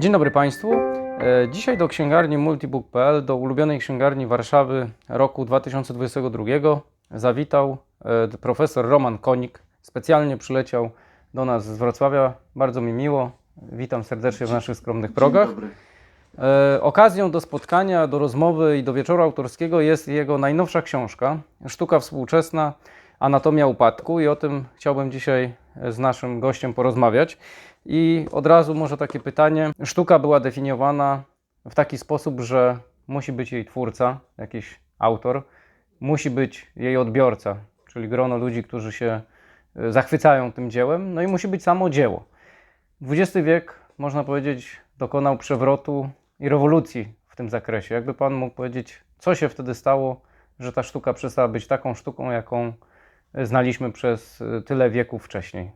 Dzień dobry Państwu. E, Dzisiaj do księgarni multibook.pl, do ulubionej księgarni Warszawy roku 2022 zawitał e, profesor Roman Konik. Specjalnie przyleciał do nas z Wrocławia. Bardzo mi miło. Witam serdecznie w naszych skromnych progach. E, Okazją do spotkania, do rozmowy i do wieczoru autorskiego jest jego najnowsza książka Sztuka współczesna, Anatomia upadku i o tym chciałbym dzisiaj z naszym gościem porozmawiać. I od razu może takie pytanie. Sztuka była definiowana w taki sposób, że musi być jej twórca, jakiś autor, musi być jej odbiorca, czyli grono ludzi, którzy się e, zachwycają tym dziełem, no i musi być samo dzieło. XX wiek, można powiedzieć, dokonał przewrotu i rewolucji w tym zakresie. Jakby Pan mógł powiedzieć, co się wtedy stało, że ta sztuka przestała być taką sztuką, jaką znaliśmy przez e, tyle wieków wcześniej?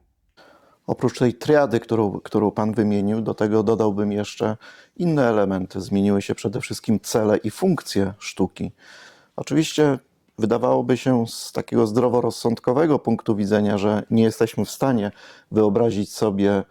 Oprócz tej triady, którą, którą Pan wymienił, do tego dodałbym jeszcze inne elementy. Zmieniły się przede wszystkim cele i funkcje sztuki. Oczywiście wydawałoby się z takiego zdroworozsądkowego punktu widzenia, że nie jesteśmy w stanie wyobrazić sobie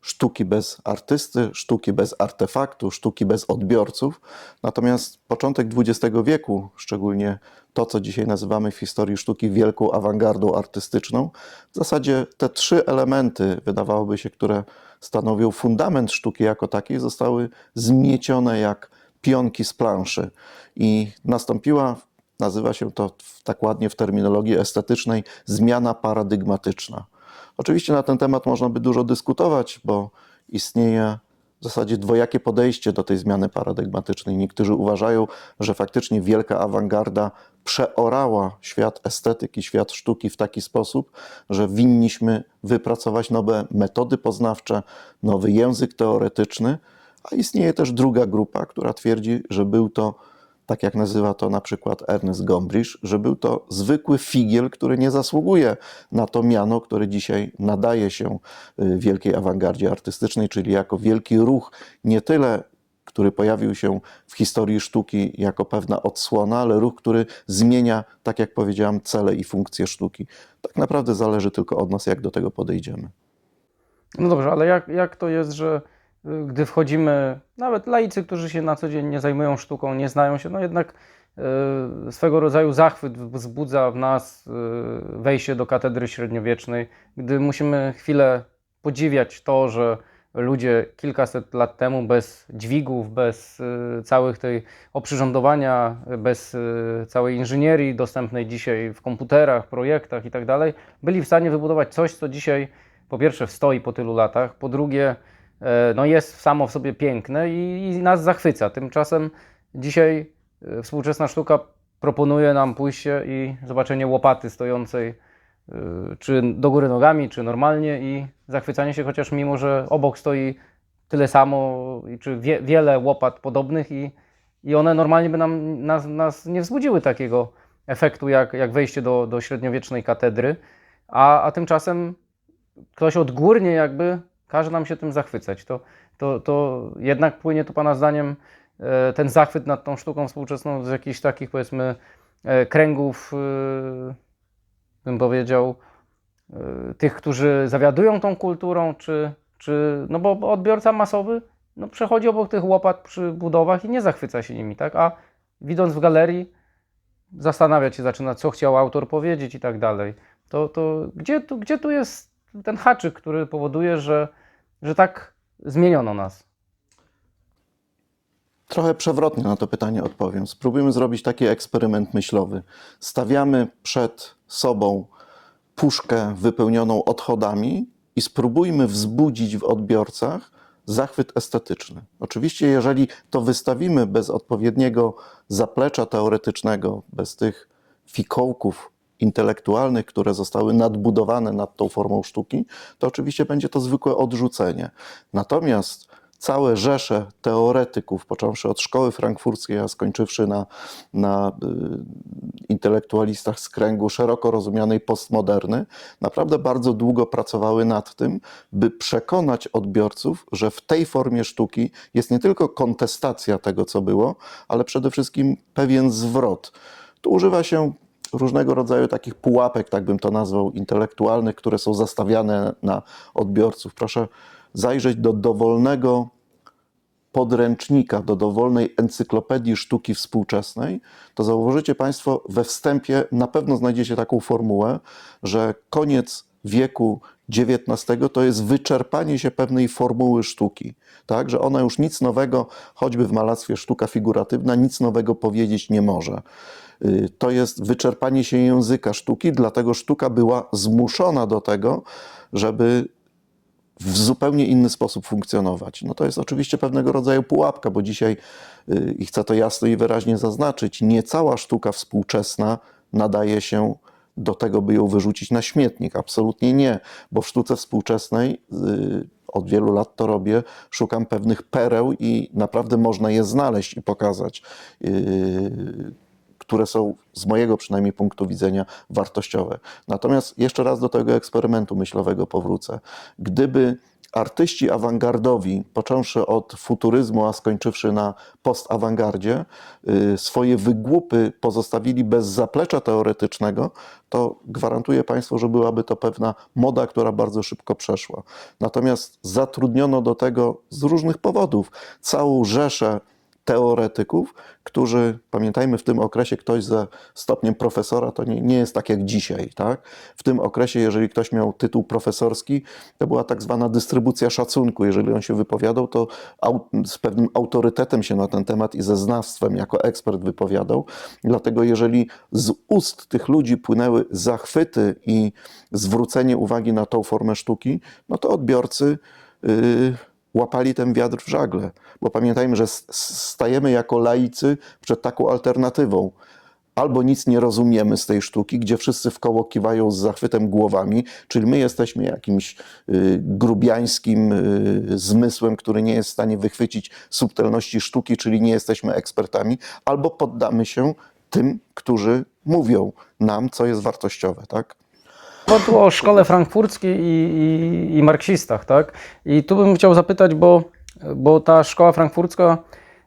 sztuki bez artysty, sztuki bez artefaktu, sztuki bez odbiorców. Natomiast początek XX wieku, szczególnie to, co dzisiaj nazywamy w historii sztuki wielką awangardą artystyczną, w zasadzie te trzy elementy, wydawałoby się, które stanowią fundament sztuki jako takiej, zostały zmiecione jak pionki z planszy. I nastąpiła, nazywa się to tak ładnie w terminologii estetycznej, zmiana paradygmatyczna. Oczywiście na ten temat można by dużo dyskutować, bo istnieje w zasadzie dwojakie podejście do tej zmiany paradygmatycznej. Niektórzy uważają, że faktycznie wielka awangarda przeorała świat estetyki, świat sztuki w taki sposób, że winniśmy wypracować nowe metody poznawcze, nowy język teoretyczny, a istnieje też druga grupa, która twierdzi, że był to tak jak nazywa to na przykład Ernest Gombrich, że był to zwykły figiel, który nie zasługuje na to miano, które dzisiaj nadaje się y, wielkiej awangardzie artystycznej, czyli jako wielki ruch, nie tyle który pojawił się w historii sztuki jako pewna odsłona, ale ruch, który zmienia, tak jak powiedziałem, cele i funkcje sztuki. Tak naprawdę zależy tylko od nas, jak do tego podejdziemy. No dobrze, ale jak, jak to jest, że gdy wchodzimy, nawet laicy, którzy się na co dzień nie zajmują sztuką, nie znają się, no jednak y, swego rodzaju zachwyt wzbudza w nas y, wejście do katedry średniowiecznej, gdy musimy chwilę podziwiać to, że ludzie kilkaset lat temu bez dźwigów, bez y, całych tej oprzyrządowania, bez całej inżynierii dostępnej dzisiaj w komputerach, projektach i tak byli w stanie wybudować coś, co dzisiaj po pierwsze stoi po tylu latach, po drugie e, no jest samo w sobie piękne i, i nas zachwyca. Tymczasem dzisiaj e, współczesna sztuka proponuje nam pójście i zobaczenie łopaty stojącej e, czy do góry nogami, czy normalnie i zachwycanie się, chociaż mimo, że obok stoi tyle samo, czy wie, wiele łopat podobnych i, i one normalnie by nam, nas, nas nie wzbudziły takiego efektu jak, jak wejście do, do średniowiecznej katedry, a, a tymczasem ktoś odgórnie jakby każe nam się tym zachwycać. To, to, to jednak płynie to Pana zdaniem e, ten zachwyt nad tą sztuką współczesną z jakichś takich powiedzmy e, kręgów, e, bym powiedział, tych, którzy zawiadują tą kulturą, czy, czy no bo odbiorca masowy no, przechodzi obok tych łopat przy budowach i nie zachwyca się nimi, tak? A widząc w galerii zastanawiać się zaczyna, co chciał autor powiedzieć i tak dalej. To, to gdzie, tu, gdzie tu jest ten haczyk, który powoduje, że, że tak zmieniono nas? Trochę przewrotnie na to pytanie odpowiem. Spróbujmy zrobić taki eksperyment myślowy. Stawiamy przed sobą puszkę wypełnioną odchodami i spróbujmy wzbudzić w odbiorcach zachwyt estetyczny. Oczywiście, jeżeli to wystawimy bez odpowiedniego zaplecza teoretycznego, bez tych fikołków intelektualnych, które zostały nadbudowane nad tą formą sztuki, to oczywiście będzie to zwykłe odrzucenie. Natomiast całe rzesze teoretyków, począwszy od szkoły frankfurckiej, a skończywszy na, na y, intelektualistach z kręgu szeroko rozumianej postmoderny, naprawdę bardzo długo pracowały nad tym, by przekonać odbiorców, że w tej formie sztuki jest nie tylko kontestacja tego, co było, ale przede wszystkim pewien zwrot. Tu używa się różnego rodzaju takich pułapek, tak bym to nazwał, intelektualnych, które są zastawiane na odbiorców. Proszę zajrzeć do dowolnego podręcznika do dowolnej encyklopedii sztuki współczesnej, to zauważycie Państwo, we wstępie na pewno znajdziecie taką formułę, że koniec wieku XIX to jest wyczerpanie się pewnej formuły sztuki, tak? że ona już nic nowego, choćby w malarstwie sztuka figuratywna, nic nowego powiedzieć nie może. Y, To jest wyczerpanie się języka sztuki, dlatego sztuka była zmuszona do tego, żeby w zupełnie inny sposób funkcjonować. No to jest oczywiście pewnego rodzaju pułapka, bo dzisiaj, y, i chcę to jasno i wyraźnie zaznaczyć, nie cała sztuka współczesna nadaje się do tego, by ją wyrzucić na śmietnik. Absolutnie nie, bo w sztuce współczesnej y, od wielu lat to robię, szukam pewnych pereł i naprawdę można je znaleźć i pokazać, które są z mojego przynajmniej punktu widzenia wartościowe. Natomiast jeszcze raz do tego eksperymentu myślowego powrócę. Gdyby artyści awangardowi, począwszy od futuryzmu, a skończywszy na postawangardzie, y, swoje wygłupy pozostawili bez zaplecza teoretycznego, to gwarantuję Państwu, że byłaby to pewna moda, która bardzo szybko przeszła. Natomiast zatrudniono do tego z różnych powodów całą rzeszę teoretyków, którzy, pamiętajmy, w tym okresie ktoś ze stopniem profesora to nie, nie jest tak jak dzisiaj. Tak? W tym okresie, jeżeli ktoś miał tytuł profesorski, to była tak zwana dystrybucja szacunku. Jeżeli on się wypowiadał, to z pewnym autorytetem się na ten temat i ze znawstwem jako ekspert wypowiadał. Dlatego, jeżeli z ust tych ludzi płynęły zachwyty i zwrócenie uwagi na tą formę sztuki, no to odbiorcy. Yy, łapali ten wiatr w żagle. Bo pamiętajmy, że stajemy jako laicy przed taką alternatywą. Albo nic nie rozumiemy z tej sztuki, gdzie wszyscy w koło kiwają z zachwytem głowami, czyli my jesteśmy jakimś y, grubiańskim y, zmysłem, który nie jest w stanie wychwycić subtelności sztuki, czyli nie jesteśmy ekspertami, albo poddamy się tym, którzy mówią nam, co jest wartościowe, tak? Bo tu o szkole frankfurckiej i, i, i marksistach, tak? I tu bym chciał zapytać, bo, bo ta szkoła frankfurcka,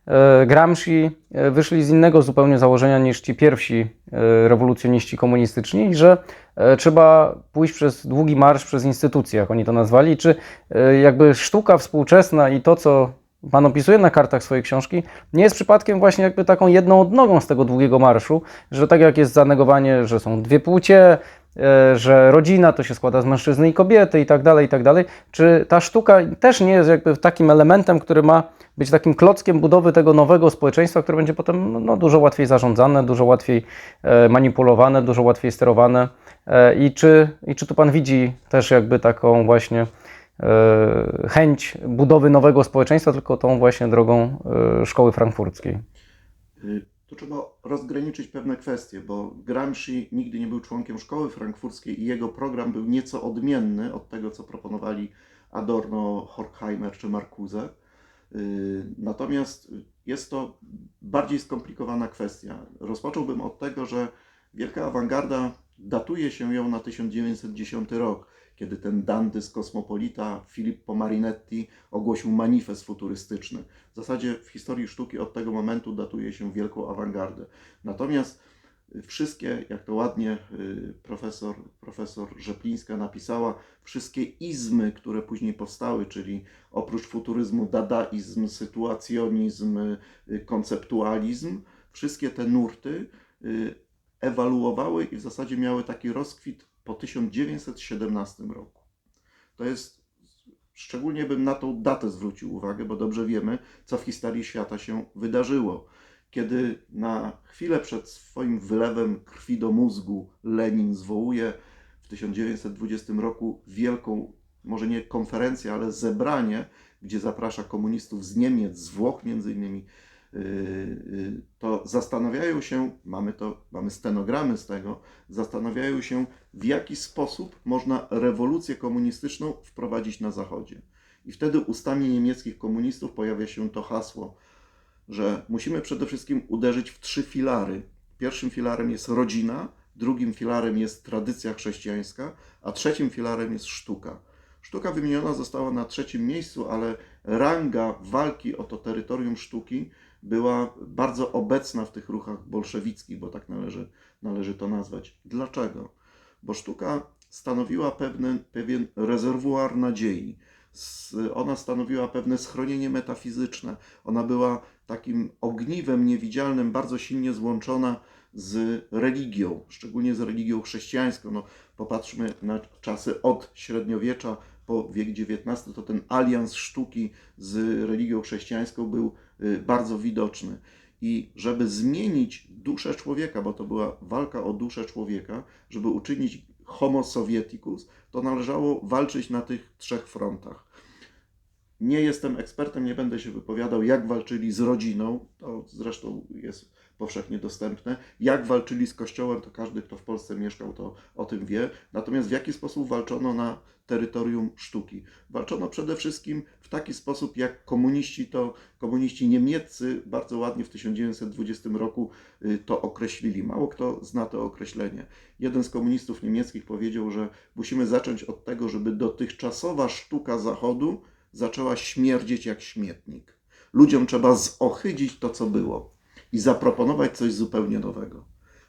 e, Gramsci e, wyszli z innego zupełnie założenia niż ci pierwsi e, rewolucjoniści komunistyczni, że trzeba pójść przez długi marsz przez instytucje, jak oni to nazwali. Czy jakby sztuka współczesna i to, co Pan opisuje na kartach swojej książki, nie jest przypadkiem właśnie jakby taką jedną odnogą z tego długiego marszu, że tak jak jest zanegowanie, że są dwie płcie, że rodzina to się składa z mężczyzny i kobiety i tak dalej, i tak dalej. Czy ta sztuka też nie jest jakby takim elementem, który ma być takim klockiem budowy tego nowego społeczeństwa, które będzie potem no, dużo łatwiej zarządzane, dużo łatwiej e, manipulowane, dużo łatwiej sterowane. E, I czy, I czy tu Pan widzi też jakby taką właśnie e, chęć budowy nowego społeczeństwa, tylko tą właśnie drogą e, szkoły frankfurckiej? Tu trzeba rozgraniczyć pewne kwestie, bo Gramsci nigdy nie był członkiem szkoły frankfurckiej i jego program był nieco odmienny od tego, co proponowali Adorno, Horkheimer czy Marcuse. Y, Natomiast jest to bardziej skomplikowana kwestia. Rozpocząłbym od tego, że wielka awangarda datuje się ją na 1910 rok, kiedy ten dandy z Kosmopolita Filippo Marinetti ogłosił manifest futurystyczny. W zasadzie w historii sztuki od tego momentu datuje się wielką awangardę. Natomiast wszystkie, jak to ładnie y, profesor, profesor Rzeplińska napisała, wszystkie izmy, które później powstały, czyli oprócz futuryzmu dadaizm, sytuacjonizm, y, konceptualizm, wszystkie te nurty y, ewaluowały i w zasadzie miały taki rozkwit po 1917 roku. To jest Szczególnie bym na tą datę zwrócił uwagę, bo dobrze wiemy, co w historii świata się wydarzyło. Kiedy na chwilę przed swoim wylewem krwi do mózgu Lenin zwołuje w 1920 roku wielką, może nie konferencję, ale zebranie, gdzie zaprasza komunistów z Niemiec, z Włoch między innymi, to zastanawiają się, mamy to, mamy stenogramy z tego, zastanawiają się, w jaki sposób można rewolucję komunistyczną wprowadzić na Zachodzie. I wtedy ustami niemieckich komunistów pojawia się to hasło, że musimy przede wszystkim uderzyć w trzy filary. Pierwszym filarem jest rodzina, drugim filarem jest tradycja chrześcijańska, a trzecim filarem jest sztuka. Sztuka wymieniona została na trzecim miejscu, ale ranga walki o to terytorium sztuki była bardzo obecna w tych ruchach bolszewickich, bo tak należy, należy to nazwać. Dlaczego? Bo sztuka stanowiła pewien, pewien rezerwuar nadziei. ona stanowiła pewne schronienie metafizyczne. Ona była takim ogniwem niewidzialnym, bardzo silnie złączona z religią, szczególnie z religią chrześcijańską. No, popatrzmy na czasy od średniowiecza po wiek XIX, to ten alians sztuki z religią chrześcijańską był y, bardzo widoczny. I żeby zmienić duszę człowieka, bo to była walka o duszę człowieka, żeby uczynić homo sovieticus, to należało walczyć na tych trzech frontach. Nie jestem ekspertem, nie będę się wypowiadał, jak walczyli z rodziną, to zresztą jest powszechnie dostępne. Jak walczyli z Kościołem, to każdy, kto w Polsce mieszkał, to o tym wie. Natomiast w jaki sposób walczono na terytorium sztuki? Walczono przede wszystkim w taki sposób, jak komuniści to, komuniści niemieccy bardzo ładnie w 1920 roku y, to określili. Mało kto zna to określenie. Jeden z komunistów niemieckich powiedział, że musimy zacząć od tego, żeby dotychczasowa sztuka Zachodu zaczęła śmierdzieć jak śmietnik. Ludziom trzeba zohydzić to, co było i zaproponować coś zupełnie nowego.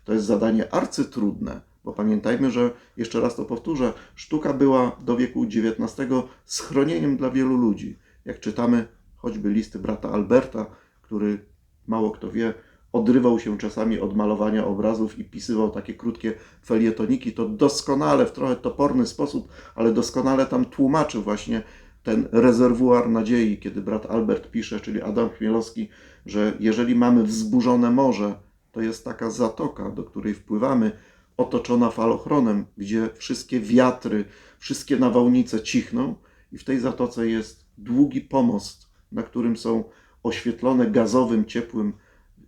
To jest zadanie arcytrudne, bo pamiętajmy, że jeszcze raz to powtórzę, sztuka była do wieku XIX schronieniem dla wielu ludzi. Jak czytamy choćby listy brata Alberta, który mało kto wie, odrywał się czasami od malowania obrazów i pisywał takie krótkie felietoniki, to doskonale, w trochę toporny sposób, ale doskonale tam tłumaczy właśnie ten rezerwuar nadziei, kiedy brat Albert pisze, czyli Adam Chmielowski, że jeżeli mamy wzburzone morze, to jest taka zatoka, do której wpływamy, otoczona falochronem, gdzie wszystkie wiatry, wszystkie nawałnice cichną i w tej zatoce jest długi pomost, na którym są oświetlone gazowym, ciepłym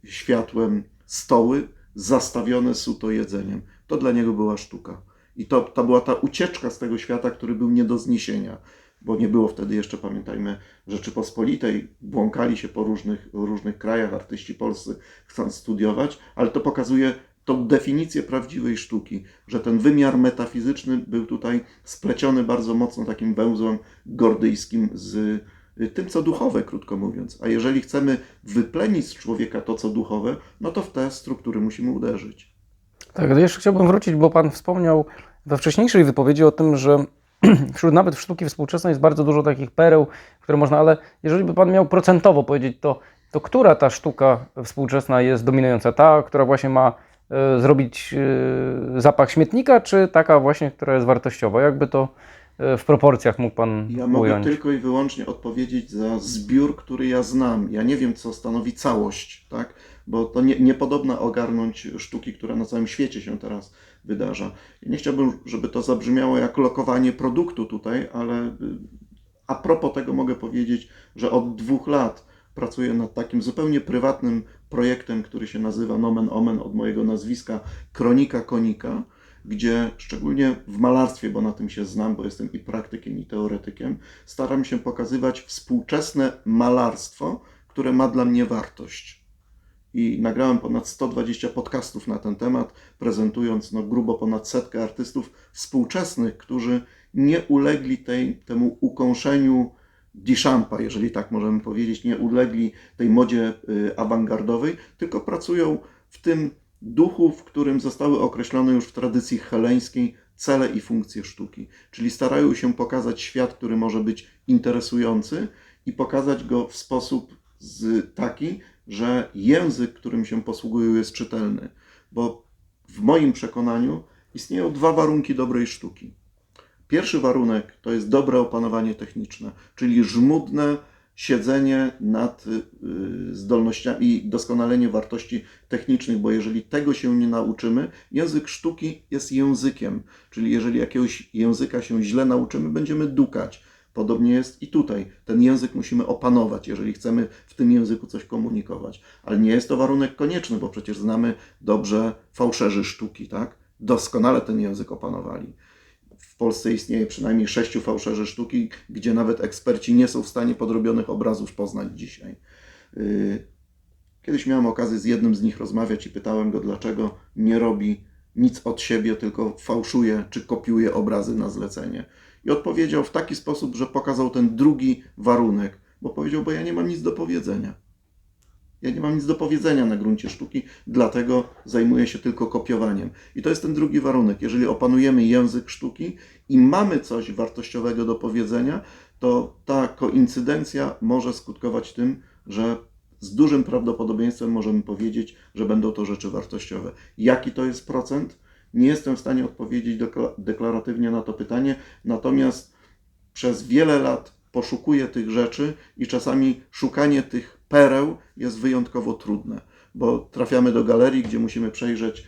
światłem stoły, zastawione suto jedzeniem. To dla niego była sztuka. I to, to była ta ucieczka z tego świata, który był nie do zniesienia bo nie było wtedy jeszcze, pamiętajmy, Rzeczypospolitej, błąkali się po różnych, różnych krajach artyści polscy, chcąc studiować, ale to pokazuje tą definicję prawdziwej sztuki, że ten wymiar metafizyczny był tutaj spleciony bardzo mocno takim węzłem gordyjskim z y, tym, co duchowe, krótko mówiąc. A jeżeli chcemy wyplenić z człowieka to, co duchowe, no to w te struktury musimy uderzyć. Tak, ale jeszcze chciałbym wrócić, bo Pan wspomniał we wcześniejszej wypowiedzi o tym, że wśród nawet sztuki współczesnej jest bardzo dużo takich pereł, które można, ale jeżeli by Pan miał procentowo powiedzieć, to, to która ta sztuka współczesna jest dominująca? Ta, która właśnie ma e, zrobić e, zapach śmietnika, czy taka właśnie, która jest wartościowa? Jakby to e, w proporcjach mógł Pan Ja mogę ująć? tylko i wyłącznie odpowiedzieć za zbiór, który ja znam. Ja nie wiem, co stanowi całość, tak? bo to nie, niepodobna ogarnąć sztuki, która na całym świecie się teraz wydarza. Nie chciałbym, żeby to zabrzmiało jak lokowanie produktu tutaj, ale y, a propos tego mogę powiedzieć, że od dwóch lat pracuję nad takim zupełnie prywatnym projektem, który się nazywa Nomen Omen od mojego nazwiska Kronika Konika, gdzie szczególnie w malarstwie, bo na tym się znam, bo jestem i praktykiem, i teoretykiem, staram się pokazywać współczesne malarstwo, które ma dla mnie wartość. I nagrałem ponad 120 podcastów na ten temat, prezentując no, grubo ponad setkę artystów współczesnych, którzy nie ulegli tej, temu ukąszeniu Duchampa, jeżeli tak możemy powiedzieć, nie ulegli tej modzie y, awangardowej, tylko pracują w tym duchu, w którym zostały określone już w tradycji heleńskiej cele i funkcje sztuki. Czyli starają się pokazać świat, który może być interesujący i pokazać go w sposób z, taki, że język, którym się posługują, jest czytelny. Bo w moim przekonaniu istnieją dwa warunki dobrej sztuki. Pierwszy warunek to jest dobre opanowanie techniczne, czyli żmudne siedzenie nad y, zdolnościami i doskonalenie wartości technicznych, bo jeżeli tego się nie nauczymy, język sztuki jest językiem, czyli jeżeli jakiegoś języka się źle nauczymy, będziemy dukać. Podobnie jest i tutaj. Ten język musimy opanować, jeżeli chcemy w tym języku coś komunikować. Ale nie jest to warunek konieczny, bo przecież znamy dobrze fałszerzy sztuki, tak? Doskonale ten język opanowali. W Polsce istnieje przynajmniej sześciu fałszerzy sztuki, gdzie nawet eksperci nie są w stanie podrobionych obrazów poznać dzisiaj. Yy, Kiedyś miałem okazję z jednym z nich rozmawiać i pytałem go, dlaczego nie robi nic od siebie, tylko fałszuje czy kopiuje obrazy na zlecenie. I odpowiedział w taki sposób, że pokazał ten drugi warunek, bo powiedział, bo ja nie mam nic do powiedzenia. Ja nie mam nic do powiedzenia na gruncie sztuki, dlatego zajmuję się tylko kopiowaniem. I to jest ten drugi warunek. Jeżeli opanujemy język sztuki i mamy coś wartościowego do powiedzenia, to ta koincydencja może skutkować tym, że z dużym prawdopodobieństwem możemy powiedzieć, że będą to rzeczy wartościowe. Jaki to jest procent? Nie jestem w stanie odpowiedzieć dekla- deklaratywnie na to pytanie, natomiast przez wiele lat poszukuję tych rzeczy i czasami szukanie tych pereł jest wyjątkowo trudne, bo trafiamy do galerii, gdzie musimy przejrzeć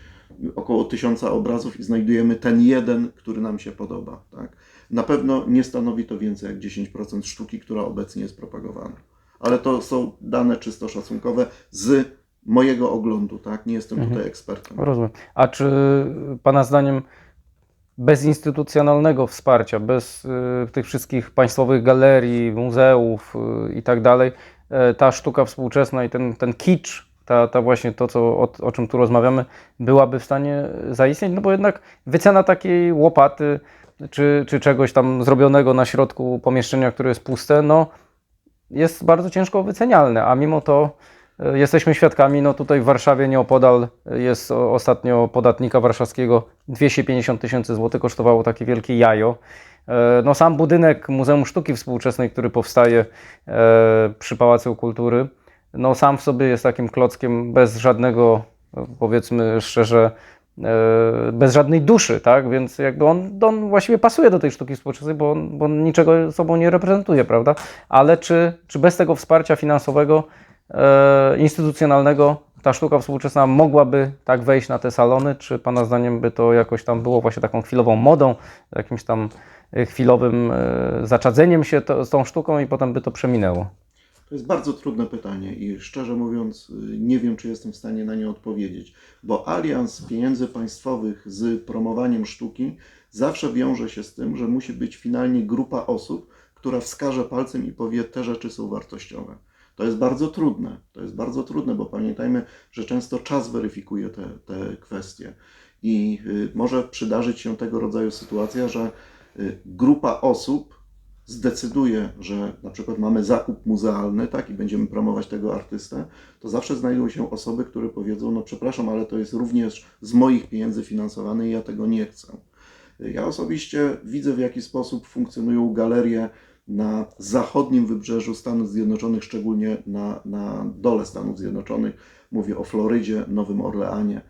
około tysiąca obrazów i znajdujemy ten jeden, który nam się podoba. Tak? Na pewno nie stanowi to więcej jak 10% sztuki, która obecnie jest propagowana. Ale to są dane czysto szacunkowe z mojego oglądu, tak? Nie jestem tutaj ekspertem. Rozumiem. A czy Pana zdaniem bez instytucjonalnego wsparcia, bez y, tych wszystkich państwowych galerii, muzeów y, i tak dalej, e, ta sztuka współczesna i ten, ten kicz, ta, ta właśnie to, co, o, o czym tu rozmawiamy, byłaby w stanie zaistnieć? No bo jednak wycena takiej łopaty czy, czy czegoś tam zrobionego na środku pomieszczenia, które jest puste, no jest bardzo ciężko wycenialne, a mimo to jesteśmy świadkami, no tutaj w Warszawie nieopodal jest ostatnio podatnika warszawskiego 250 tysięcy złotych kosztowało takie wielkie jajo. E, No sam budynek Muzeum Sztuki Współczesnej, który powstaje e, przy Pałacu Kultury, no sam w sobie jest takim klockiem bez żadnego, powiedzmy szczerze, e, bez żadnej duszy, tak? Więc jakby on, on właściwie pasuje do tej sztuki współczesnej, bo on, bo on niczego sobą nie reprezentuje, prawda? Ale czy, czy bez tego wsparcia finansowego, instytucjonalnego ta sztuka współczesna mogłaby tak wejść na te salony? Czy Pana zdaniem by to jakoś tam było właśnie taką chwilową modą, jakimś tam e, chwilowym e, zaczadzeniem się to, z tą sztuką i potem by to przeminęło? To jest bardzo trudne pytanie i szczerze mówiąc, nie wiem, czy jestem w stanie na nie odpowiedzieć, bo alians pieniędzy państwowych z promowaniem sztuki zawsze wiąże się z tym, że musi być finalnie grupa osób, która wskaże palcem i powie, te rzeczy są wartościowe. To jest bardzo trudne. To jest bardzo trudne, bo pamiętajmy, że często czas weryfikuje te, te kwestie. I y, może przydarzyć się tego rodzaju sytuacja, że y, grupa osób zdecyduje, że na przykład mamy zakup muzealny, tak, i będziemy promować tego artystę, to zawsze znajdą się osoby, które powiedzą, no przepraszam, ale to jest również z moich pieniędzy finansowane i ja tego nie chcę. Ja osobiście widzę, w jaki sposób funkcjonują galerie na zachodnim wybrzeżu Stanów Zjednoczonych, szczególnie na, na dole Stanów Zjednoczonych. Mówię o Florydzie, Nowym Orleanie.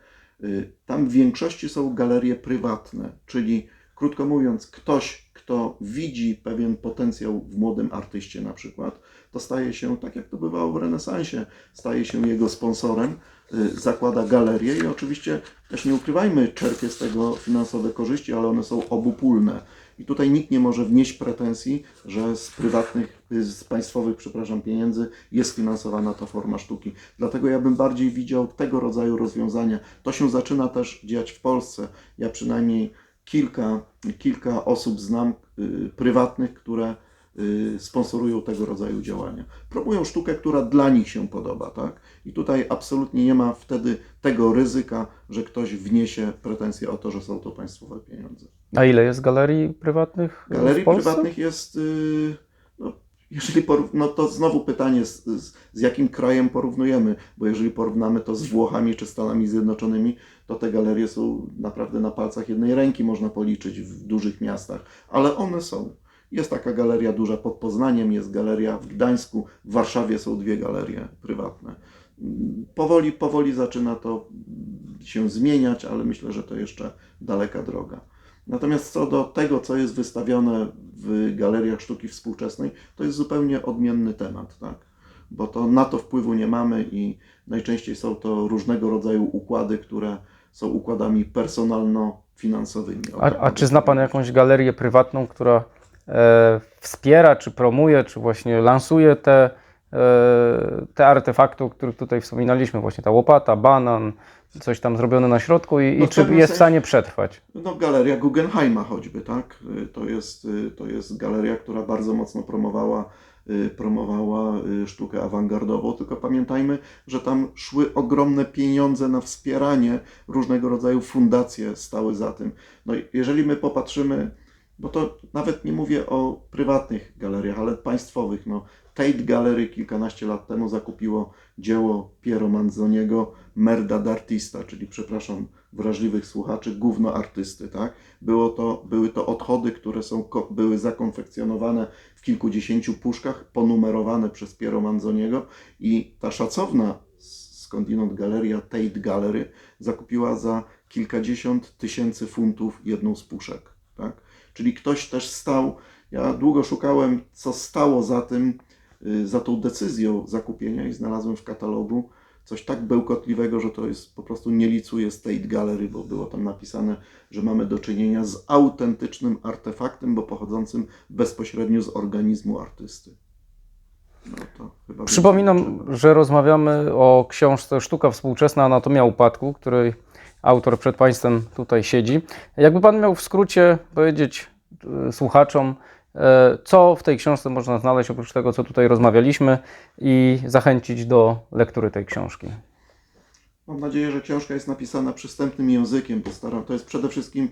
Y, Tam w większości są galerie prywatne, czyli krótko mówiąc, ktoś, kto widzi pewien potencjał w młodym artyście na przykład, to staje się, tak jak to bywało w renesansie, staje się jego sponsorem, y, zakłada galerię i oczywiście też nie ukrywajmy, czerpie z tego finansowe korzyści, ale one są obopólne. I tutaj nikt nie może wnieść pretensji, że z prywatnych, z państwowych, przepraszam, pieniędzy jest finansowana ta forma sztuki. Dlatego ja bym bardziej widział tego rodzaju rozwiązania. To się zaczyna też dziać w Polsce. Ja przynajmniej kilka, kilka osób znam y, prywatnych, które y, sponsorują tego rodzaju działania. Promują sztukę, która dla nich się podoba, tak? I tutaj absolutnie nie ma wtedy tego ryzyka, że ktoś wniesie pretensje o to, że są to państwowe pieniądze. A ile jest galerii prywatnych e, Galerii w Polsce? prywatnych jest, y, no, jeżeli porów- no to znowu pytanie, z, z, z jakim krajem porównujemy, bo jeżeli porównamy to z Włochami czy Stanami Zjednoczonymi, to te galerie są naprawdę na palcach jednej ręki, można policzyć w dużych miastach, ale one są. Jest taka galeria duża pod Poznaniem, jest galeria w Gdańsku, w Warszawie są dwie galerie prywatne. Powoli, powoli zaczyna to się zmieniać, ale myślę, że to jeszcze daleka droga. Natomiast co do tego, co jest wystawione w galeriach sztuki współczesnej, to jest zupełnie odmienny temat, tak? Bo to na to wpływu nie mamy i najczęściej są to różnego rodzaju układy, które są układami personalno-finansowymi. A, a czy zna Pan jakąś galerię prywatną, która e, wspiera, czy promuje, czy właśnie lansuje te, e, te artefakty, o których tutaj wspominaliśmy, właśnie ta łopata, banan, coś tam zrobione na środku i, No i czy jest w stanie przetrwać? No, galeria Guggenheima choćby, tak? Y, To jest, y, to jest galeria, która bardzo mocno promowała, y, promowała sztukę awangardową, tylko pamiętajmy, że tam szły ogromne pieniądze na wspieranie, różnego rodzaju fundacje stały za tym. No jeżeli my popatrzymy, bo to nawet nie mówię o prywatnych galeriach, ale państwowych, no Tate Gallery kilkanaście lat temu zakupiło dzieło Piero Manzoniego Merda d'Artista, czyli przepraszam wrażliwych słuchaczy, gówno artysty. Tak? Było to, były to odchody, które są, były zakonfekcjonowane w kilkudziesięciu puszkach, ponumerowane przez Piero Manzoniego i ta szacowna skądinąd galeria Tate Gallery zakupiła za kilkadziesiąt tysięcy funtów jedną z puszek. Tak? Czyli ktoś też stał, ja długo szukałem, co stało za tym, za tą decyzją zakupienia i znalazłem w katalogu coś tak bełkotliwego, że to jest po prostu nie licuje State Gallery, bo było tam napisane, że mamy do czynienia z autentycznym artefaktem, bo pochodzącym bezpośrednio z organizmu artysty. No Przypominam, że rozmawiamy o książce Sztuka współczesna Anatomia upadku, której autor przed Państwem tutaj siedzi. Jakby Pan miał w skrócie powiedzieć e, słuchaczom, co w tej książce można znaleźć oprócz tego, co tutaj rozmawialiśmy i zachęcić do lektury tej książki. Mam nadzieję, że książka jest napisana przystępnym językiem. Postaram. To jest przede wszystkim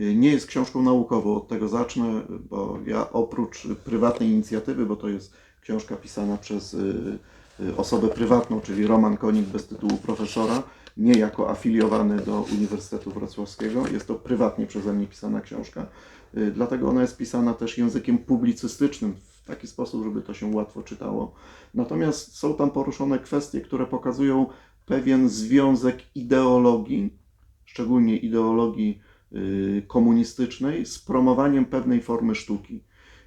y, nie jest książką naukową. Od tego zacznę, bo ja oprócz prywatnej inicjatywy, bo to jest książka pisana przez y, y, osobę prywatną, czyli Roman Konik bez tytułu profesora, nie jako afiliowany do Uniwersytetu Wrocławskiego. Jest to prywatnie przeze mnie pisana książka. Y, Dlatego ona jest pisana też językiem publicystycznym w taki sposób, żeby to się łatwo czytało. Natomiast są tam poruszone kwestie, które pokazują pewien związek ideologii, szczególnie ideologii y, komunistycznej, z promowaniem pewnej formy sztuki.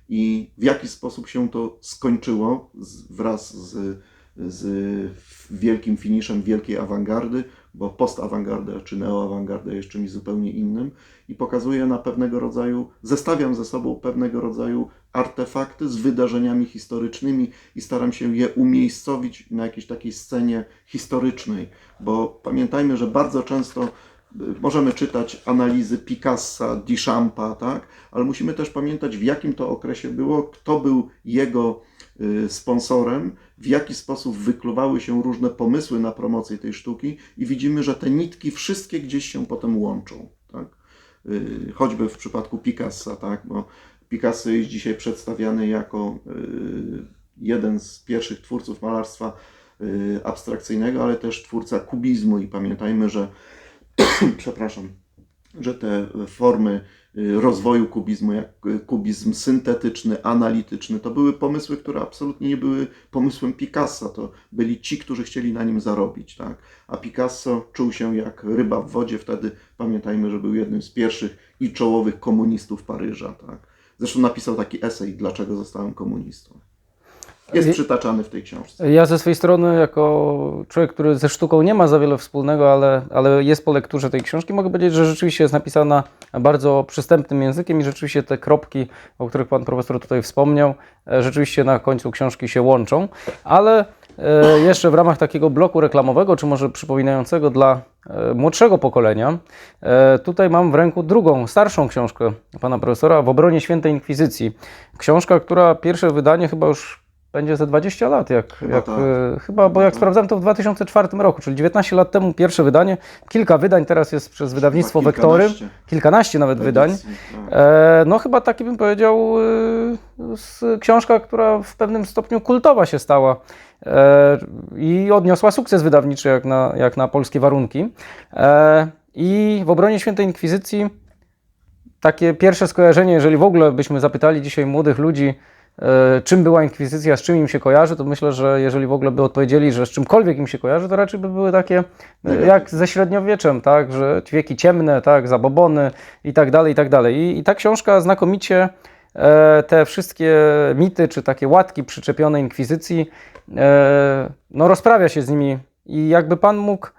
I w jaki sposób się to skończyło wraz z, z wielkim finiszem wielkiej awangardy, bo postawangarda czy neoawangarda jest czymś zupełnie innym i pokazuje na pewnego rodzaju, zestawiam ze sobą pewnego rodzaju artefakty z wydarzeniami historycznymi i staram się je umiejscowić na jakiejś takiej scenie historycznej, bo pamiętajmy, że bardzo często możemy czytać analizy Picassa, Duchampa, tak? ale musimy też pamiętać, w jakim to okresie było, kto był jego y, sponsorem, w jaki sposób wykluwały się różne pomysły na promocję tej sztuki i widzimy, że te nitki wszystkie gdzieś się potem łączą. Tak? Y, Choćby w przypadku Picassa, tak? bo Picasso jest dzisiaj przedstawiany jako y, jeden z pierwszych twórców malarstwa abstrakcyjnego, ale też twórca kubizmu i pamiętajmy, że przepraszam, że te formy y, rozwoju kubizmu, jak y, kubizm syntetyczny, analityczny, to były pomysły, które absolutnie nie były pomysłem Picassa. To byli ci, którzy chcieli na nim zarobić. Tak? A Picasso czuł się jak ryba w wodzie. Wtedy pamiętajmy, że był jednym z pierwszych i czołowych komunistów Paryża. Tak? Zresztą napisał taki esej, dlaczego zostałem komunistą. Jest przytaczany w tej książce. Ja ze swojej strony, jako człowiek, który ze sztuką nie ma za wiele wspólnego, ale, ale jest po lekturze tej książki, mogę powiedzieć, że rzeczywiście jest napisana bardzo przystępnym językiem i rzeczywiście te kropki, o których pan profesor tutaj wspomniał, e, rzeczywiście na końcu książki się łączą. Ale e, jeszcze w ramach takiego bloku reklamowego, czy może przypominającego dla e, młodszego pokolenia, tutaj mam w ręku drugą, starszą książkę pana profesora w obronie świętej inkwizycji. Książka, która pierwsze wydanie chyba już będzie ze 20 lat, jak, Chyba jak tak. e, chyba, bo jak tak. sprawdzałem to w 2004 roku, czyli 19 lat temu pierwsze wydanie, kilka wydań teraz jest przez wydawnictwo Chyba Wektory, kilkanaście kilkanaście nawet wydań. edycji, tak. E, no chyba taki bym powiedział, e, z, książka, która w pewnym stopniu kultowa się stała e, i odniosła sukces wydawniczy jak na, jak na polskie warunki. E, I w obronie świętej inkwizycji takie pierwsze skojarzenie, jeżeli w ogóle byśmy zapytali dzisiaj młodych ludzi, czym była inkwizycja, z czym im się kojarzy, to myślę, że jeżeli w ogóle by odpowiedzieli, że z czymkolwiek im się kojarzy, to raczej by były takie e, jak ze średniowieczem, tak, że wieki ciemne, tak, zabobony i tak dalej, i tak dalej. I, i ta książka znakomicie e, te wszystkie mity, czy takie łatki przyczepione inkwizycji, e, no rozprawia się z nimi i jakby Pan mógł e,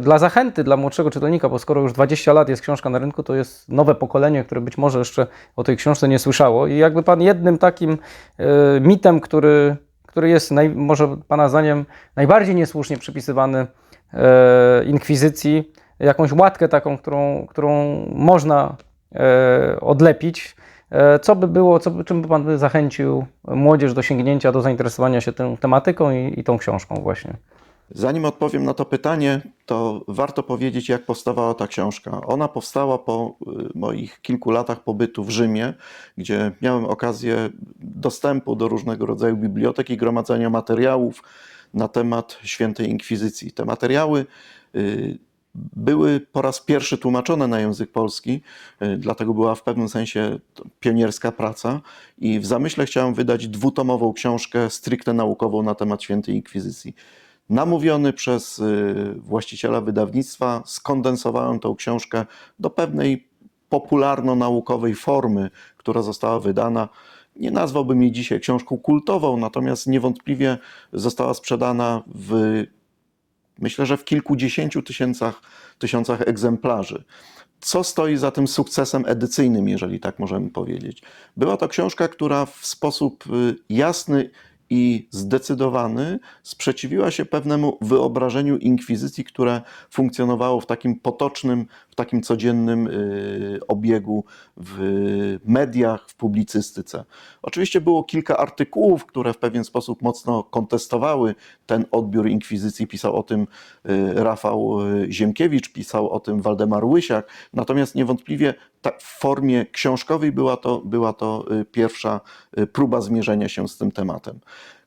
dla zachęty dla młodszego czytelnika, bo skoro już 20 lat jest książka na rynku, to jest nowe pokolenie, które być może jeszcze o tej książce nie słyszało. I jakby Pan jednym takim e, mitem, który, który jest naj, może Pana zdaniem najbardziej niesłusznie przypisywany e, inkwizycji, jakąś łatkę taką, którą, którą można e, odlepić, e, co by było, co, czym by Pan zachęcił młodzież do sięgnięcia, do zainteresowania się tą tematyką i, i tą książką właśnie? Zanim odpowiem na to pytanie, to warto powiedzieć, jak powstawała ta książka. Ona powstała po y, moich kilku latach pobytu w Rzymie, gdzie miałem okazję dostępu do różnego rodzaju bibliotek i gromadzenia materiałów na temat świętej inkwizycji. Te materiały y, były po raz pierwszy tłumaczone na język polski, y, dlatego była w pewnym sensie pionierska praca. I w zamyśle chciałem wydać dwutomową książkę stricte naukową na temat świętej inkwizycji. Namówiony przez y, właściciela wydawnictwa, skondensowałem tą książkę do pewnej popularno-naukowej formy, która została wydana. Nie nazwałbym jej dzisiaj książką kultową, natomiast niewątpliwie została sprzedana w, myślę, że w kilkudziesięciu tysiącach, tysiącach egzemplarzy. Co stoi za tym sukcesem edycyjnym, jeżeli tak możemy powiedzieć? Była to książka, która w sposób y, jasny i zdecydowany sprzeciwiła się pewnemu wyobrażeniu inkwizycji, które funkcjonowało w takim potocznym, w takim codziennym y, obiegu w mediach, w publicystyce. Oczywiście było kilka artykułów, które w pewien sposób mocno kontestowały ten odbiór inkwizycji. Pisał o tym y, Rafał y, Ziemkiewicz, pisał o tym Waldemar Łysiak. Natomiast niewątpliwie w formie książkowej była to, była to pierwsza próba zmierzenia się z tym tematem.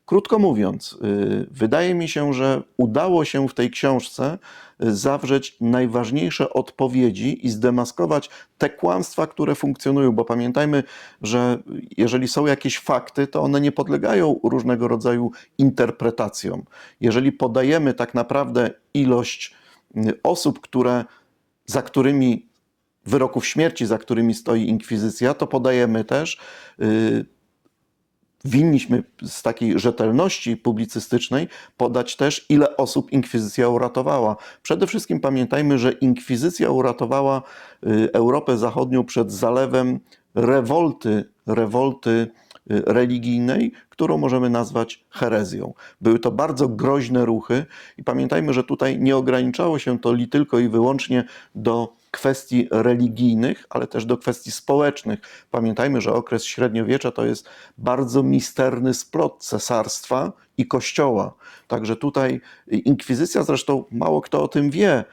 Krótko mówiąc, y, wydaje mi się, że udało się w tej książce y, zawrzeć najważniejsze odpowiedzi i zdemaskować te kłamstwa, które funkcjonują, bo pamiętajmy, że jeżeli są jakieś fakty, to one nie podlegają różnego rodzaju interpretacjom. Jeżeli podajemy tak naprawdę ilość y, osób, które, za którymi wyroków śmierci, za którymi stoi inkwizycja, to podajemy też y, winniśmy z takiej rzetelności publicystycznej podać też, ile osób inkwizycja uratowała. Przede wszystkim pamiętajmy, że inkwizycja uratowała y, Europę Zachodnią przed zalewem rewolty, rewolty y, religijnej, którą możemy nazwać herezją. Były to bardzo groźne ruchy i pamiętajmy, że tutaj nie ograniczało się to li tylko i wyłącznie do kwestii religijnych, ale też do kwestii społecznych. Pamiętajmy, że okres średniowiecza to jest bardzo misterny splot cesarstwa i kościoła. Także tutaj inkwizycja, zresztą mało kto o tym wie,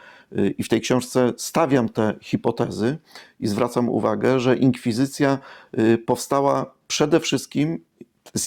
i w tej książce stawiam te hipotezy i zwracam uwagę, że inkwizycja y, powstała przede wszystkim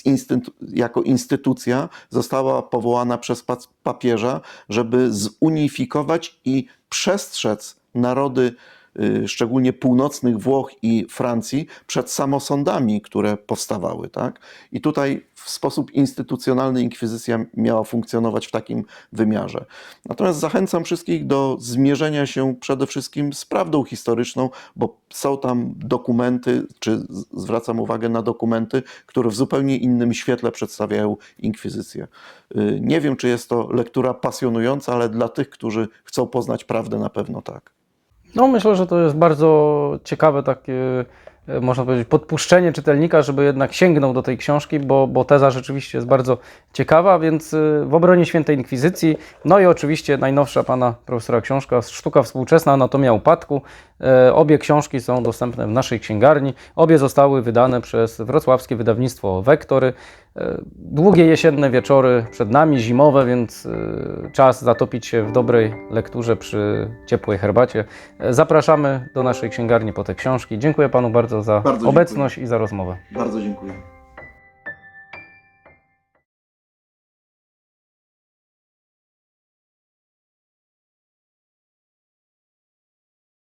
instytu- jako instytucja, została powołana przez papieża, żeby zunifikować i przestrzec narody, y, szczególnie północnych Włoch i Francji, przed samosądami, które powstawały. Tak? I tutaj w sposób instytucjonalny inkwizycja miała funkcjonować w takim wymiarze. Natomiast zachęcam wszystkich do zmierzenia się przede wszystkim z prawdą historyczną, bo są tam dokumenty, czy zwracam uwagę na dokumenty, które w zupełnie innym świetle przedstawiają inkwizycję. Y, Nie wiem, czy jest to lektura pasjonująca, ale dla tych, którzy chcą poznać prawdę, na pewno tak. No, myślę, że to jest bardzo ciekawe takie, e, można powiedzieć, podpuszczenie czytelnika, żeby jednak sięgnął do tej książki, bo, bo teza rzeczywiście jest bardzo ciekawa, więc e, w obronie świętej inkwizycji, no i oczywiście najnowsza pana profesora książka Sztuka współczesna, anatomia upadku. E, Obie książki są dostępne w naszej księgarni. Obie zostały wydane przez wrocławskie wydawnictwo Wektory. E, Długie jesienne wieczory przed nami, zimowe, więc e, czas zatopić się w dobrej lekturze przy ciepłej herbacie. Zapraszamy do naszej księgarni po te książki. Dziękuję panu bardzo za Bardzo dziękuję. obecność i za rozmowę. Bardzo dziękuję.